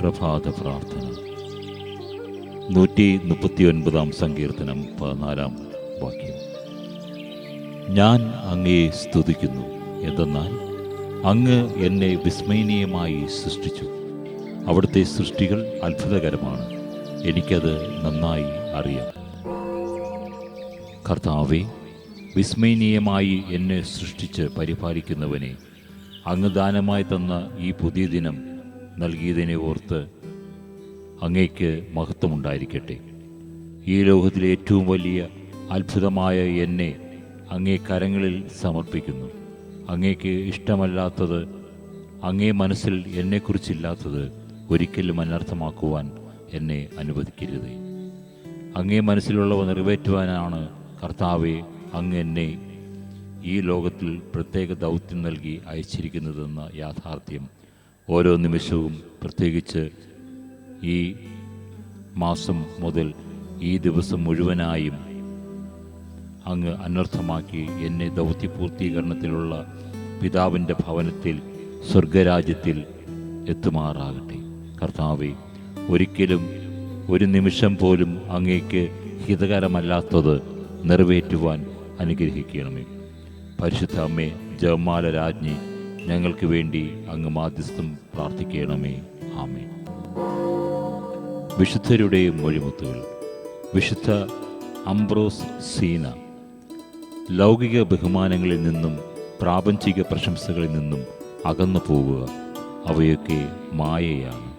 പ്രഭാത പ്രാർത്ഥന. നൂറ്റി മുപ്പത്തി ഒൻപതാം സങ്കീർത്തനം പതിനാലാം വാക്യം. ഞാൻ അങ്ങയെ സ്തുതിക്കുന്നു എന്തെന്നാൽ അങ്ങ് എന്നെ വിസ്മയനീയമായി സൃഷ്ടിച്ചു. അവിടുത്തെ സൃഷ്ടികൾ അത്ഭുതകരമാണ് എനിക്കത് നന്നായി അറിയാം. കർത്താവെ വിസ്മയനീയമായി എന്നെ സൃഷ്ടിച്ച് പരിപാലിക്കുന്നവനെ അങ്ങ് ദാനമായി തന്ന ഈ പുതിയ ദിനം നൽകിയതിനെ ഓർത്ത് അങ്ങേക്ക് മഹത്വമുണ്ടായിരിക്കട്ടെ. ഈ ലോകത്തിലെ ഏറ്റവും വലിയ അത്ഭുതമായ എന്നെ അങ്ങേ കരങ്ങളിൽ സമർപ്പിക്കുന്നു. അങ്ങേക്ക് ഇഷ്ടമല്ലാത്തത് അങ്ങേ മനസ്സിൽ എന്നെക്കുറിച്ചില്ലാത്തത് ഒരിക്കലും അനർത്ഥമാക്കുവാൻ എന്നെ അനുവദിക്കരുത്. അങ്ങേ മനസ്സിലുള്ളവ നിറവേറ്റുവാനാണ് കർത്താവെ അങ്ങ് എന്നെ ഈ ലോകത്തിൽ പ്രത്യേക ദൗത്യം നൽകി അയച്ചിരിക്കുന്നതെന്ന യാഥാർത്ഥ്യം ഓരോ നിമിഷവും പ്രത്യേകിച്ച് ഈ മാസം മുതൽ ഈ ദിവസം മുഴുവനായും അങ്ങ് അനർത്ഥമാക്കി എന്നെ ദൗത്യപൂർത്തീകരണത്തിലുള്ള പിതാവിന്റെ ഭവനത്തിൽ സ്വർഗരാജ്യത്തിൽ എത്തുമാറാകട്ടെ. കർത്താവെ ഒരിക്കലും ഒരു നിമിഷം പോലും അങ്ങേക്ക് ഹിതകരമല്ലാത്തത് നിറവേറ്റുവാൻ അനുഗ്രഹിക്കണമേ. പരിശുദ്ധ അമ്മേ ജവമാല രാജ്ഞി ഞങ്ങൾക്ക് വേണ്ടി അങ്ങ് മാധ്യസ്ഥം പ്രാർത്ഥിക്കണമേ. ആമേ വിശുദ്ധരുടെ മൊഴിമുത്തുകൾ. വിശുദ്ധ അംബ്രോസ് സീന. ലൗകിക ബഹുമാനങ്ങളിൽ നിന്നും പ്രാപഞ്ചിക പ്രശംസകളിൽ നിന്നും അകന്നു പോവുക അവയൊക്കെ മായയാണ്.